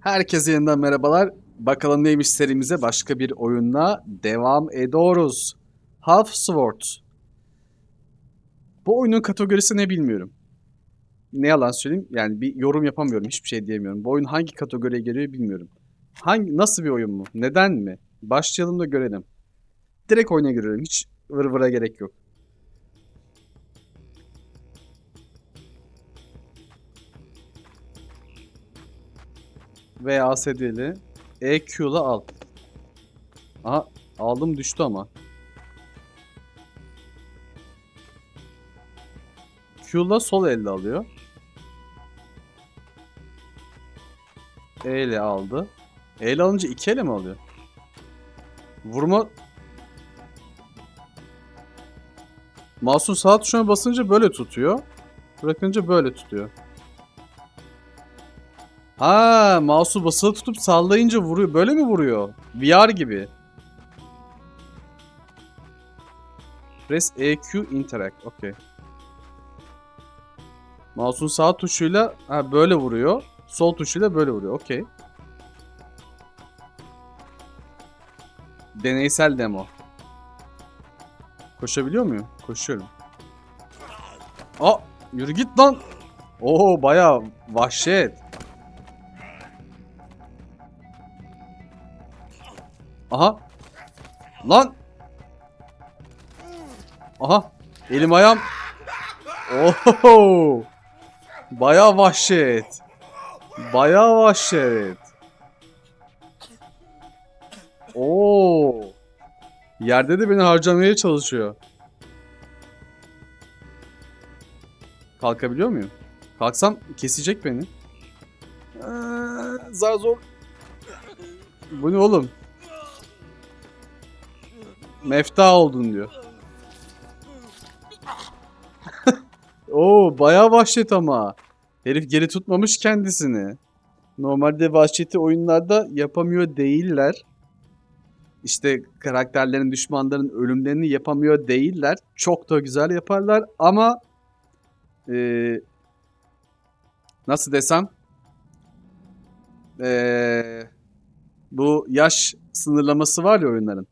Herkese yeniden merhabalar. Bakalım neymiş serimize başka bir oyunla devam ediyoruz. Half Sword. Bu oyunun kategorisi ne bilmiyorum. Ne yalan söyleyeyim yani bir yorum yapamıyorum hiçbir şey diyemiyorum. Bu oyun hangi kategoriye geliyor bilmiyorum. Hangi nasıl bir oyun mu? Neden mi? Başlayalım da görelim. Direkt oyuna girelim. Hiç vır vıra gerek yok. Veya ASD'li EQ'la al. Aha aldım düştü ama. Q'la sol elde alıyor. E ile aldı. E ile alınca iki ele mi alıyor? Vurma... Mouse'un sağ tuşuna basınca böyle tutuyor. Bırakınca böyle tutuyor. Ha, mouse'u basılı tutup sallayınca vuruyor. Böyle mi vuruyor? VR gibi. Press EQ interact. Okey. Mouse'un sağ tuşuyla ha, böyle vuruyor. Sol tuşuyla böyle vuruyor. Okey. Deneysel demo. Koşabiliyor muyum? Koşuyorum. Aa, yürü git lan. Oo, bayağı vahşet. Aha. Lan. Aha. Elim ayağım. Oho. Bayağı vahşet. Bayağı vahşet. Oo. Yerde de beni harcamaya çalışıyor. Kalkabiliyor muyum? Kalksam kesecek beni. Ee, zar zor. Bu ne oğlum? Mefta oldun diyor. Oo bayağı vahşet ama. Herif geri tutmamış kendisini. Normalde vahşeti oyunlarda yapamıyor değiller. İşte karakterlerin, düşmanların ölümlerini yapamıyor değiller. Çok da güzel yaparlar ama eee, nasıl desem eee, bu yaş sınırlaması var ya oyunların.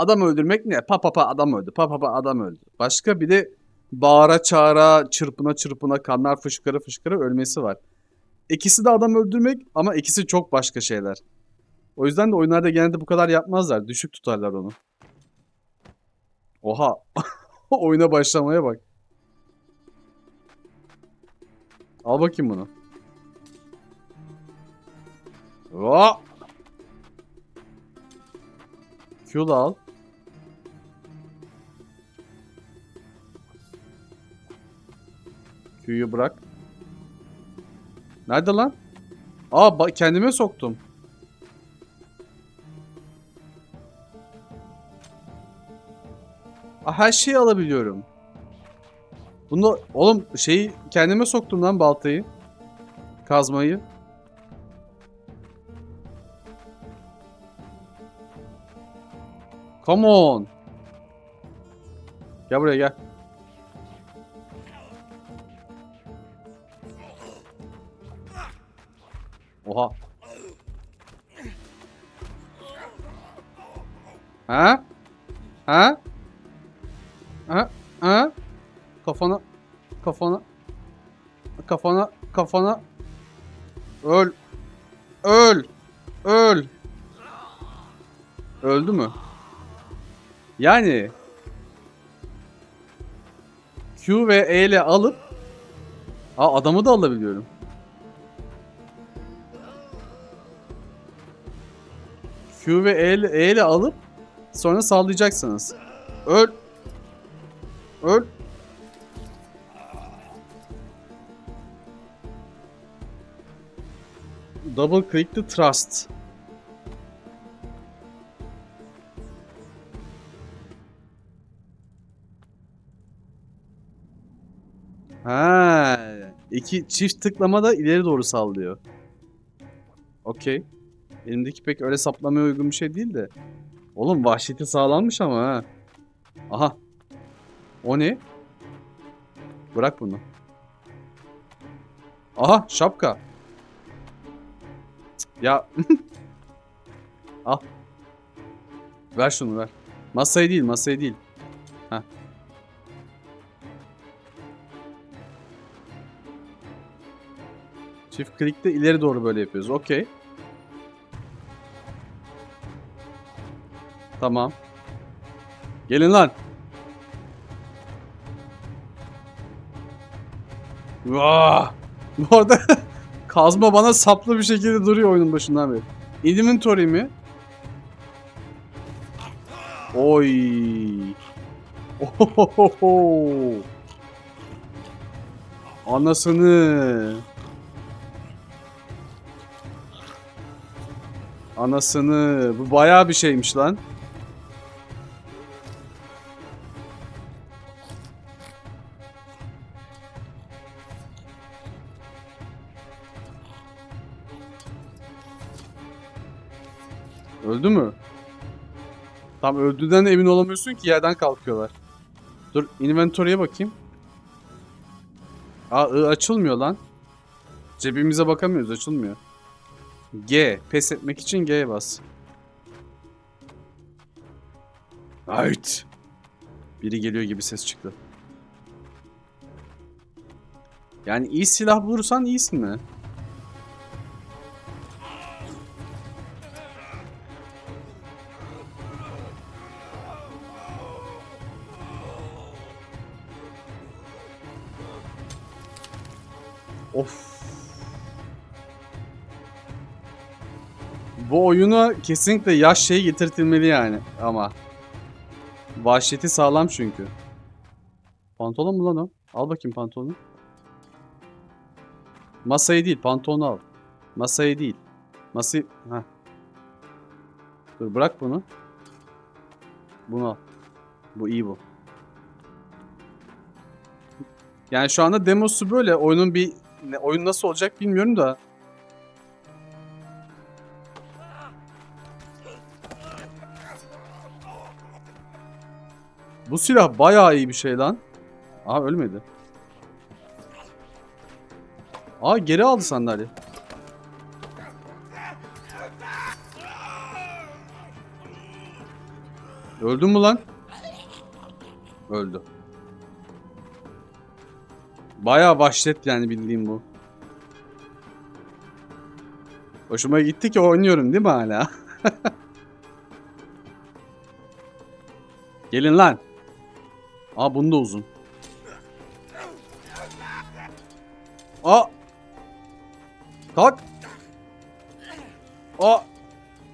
Adam öldürmek ne? Pa pa pa adam öldü. Pa pa pa adam öldü. Başka bir de bağıra çağıra, çırpına çırpına, kanlar fışkırı fışkırı ölmesi var. İkisi de adam öldürmek ama ikisi çok başka şeyler. O yüzden de oyunlarda genelde bu kadar yapmazlar. Düşük tutarlar onu. Oha. Oyuna başlamaya bak. Al bakayım bunu. Hop. Q'la al. Q'yu bırak. Nerede lan? Aa kendime soktum. Aa, her şeyi alabiliyorum. Bunu oğlum şeyi kendime soktum lan baltayı. Kazmayı. Come on. Gel buraya gel. Oha. Ha? Ha? Ha? Ha? Kafana kafana kafana kafana öl öl öl öldü mü? Yani Q ve E ile alıp Aa adamı da alabiliyorum. Q ve E ile, E ile alıp sonra sallayacaksınız. Öl. Öl. Double click the trust. Ha, iki çift tıklamada ileri doğru sallıyor. Okey. Elimdeki pek öyle saplamaya uygun bir şey değil de. Oğlum vahşeti sağlanmış ama ha. Aha. O ne? Bırak bunu. Aha şapka. Ya. Al. Ver şunu ver. Masayı değil masayı değil. Heh. Çift klikte ileri doğru böyle yapıyoruz. Okey. Tamam. Gelin lan. Vaa! Bu arada kazma bana saplı bir şekilde duruyor oyunun başından beri. Inventory mi? Oy. Ohohoho. Anasını. Anasını. Bu bayağı bir şeymiş lan. Tam öldüğünden emin olamıyorsun ki yerden kalkıyorlar. Dur inventory'e bakayım. Aa I açılmıyor lan. Cebimize bakamıyoruz açılmıyor. G. Pes etmek için G'ye bas. Ait. Biri geliyor gibi ses çıktı. Yani iyi silah bulursan iyisin mi? Oyuna kesinlikle yaş şey getirtilmeli yani ama. Vahşeti sağlam çünkü. Pantolon mu lan o? Al bakayım pantolonu. Masayı değil, pantolonu al. Masayı değil. Masayı... Heh. Dur bırak bunu. Bunu al. Bu iyi bu. Yani şu anda demosu böyle. Oyunun bir... Oyun nasıl olacak bilmiyorum da. Bu silah bayağı iyi bir şey lan. Aa ölmedi. Aa geri aldı sandalye. Öldün mü lan? Öldü. Bayağı vahşet yani bildiğim bu. Hoşuma gitti ki oynuyorum değil mi hala? Gelin lan. Aa bunu da uzun. Aa. Kalk. Aa.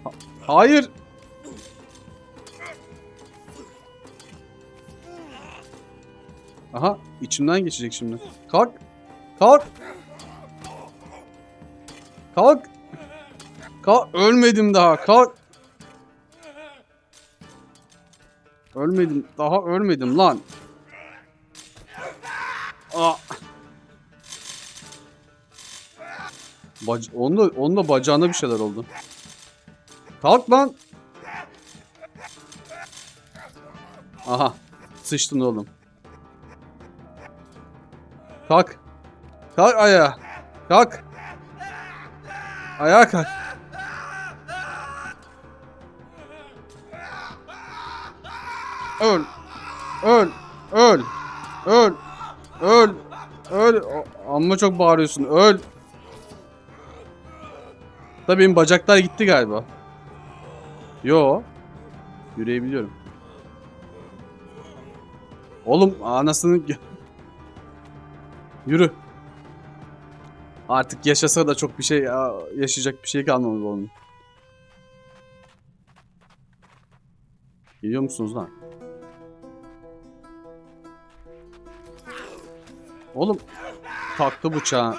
Ha- Hayır. Aha içimden geçecek şimdi. Kalk. Kalk. Kalk. Kalk. Ölmedim daha. Kalk. Ölmedim. Daha ölmedim lan. Aa. Bac onda, onda bacağına bir şeyler oldu. Kalk lan. Aha. Sıçtın oğlum. Kalk. Kalk ayağa. Kalk. Ayağa kalk. Öl. Öl. Öl. Öl. Öl. Öl. Amma çok bağırıyorsun. Öl. Tabii benim bacaklar gitti galiba. Yo. Yürüyebiliyorum. Oğlum anasını... Yürü. Artık yaşasa da çok bir şey yaşayacak bir şey kalmadı onun. Geliyor musunuz lan? Oğlum taktı bıçağı.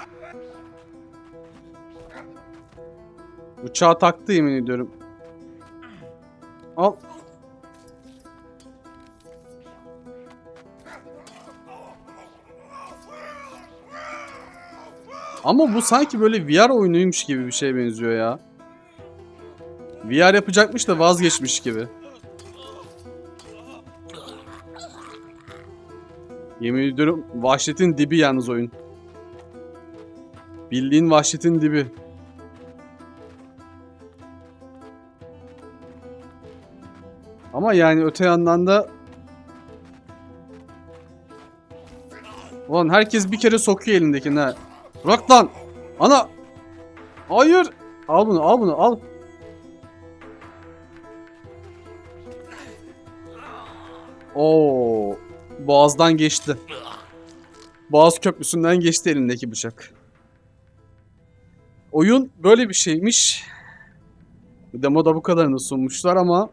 Bıçağı taktı yemin ediyorum. Al. Ama bu sanki böyle VR oyunuymuş gibi bir şeye benziyor ya. VR yapacakmış da vazgeçmiş gibi. Yemin ediyorum vahşetin dibi yalnız oyun. Bildiğin vahşetin dibi. Ama yani öte yandan da Ulan herkes bir kere sokuyor elindekini ha. Bırak lan. Ana. Hayır. Al bunu al bunu al. Oo. Boğazdan geçti. Boğaz köprüsünden geçti elindeki bıçak. Oyun böyle bir şeymiş. Demoda bu kadarını sunmuşlar ama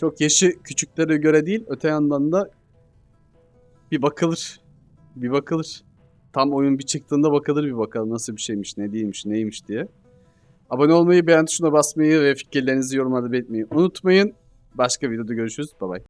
çok yaşı küçüklere göre değil. Öte yandan da bir bakılır. Bir bakılır. Tam oyun bir çıktığında bakılır bir bakalım nasıl bir şeymiş, ne değilmiş, neymiş diye. Abone olmayı, beğen tuşuna basmayı ve fikirlerinizi yorumlarda belirtmeyi unutmayın. Başka videoda görüşürüz. Bay bay.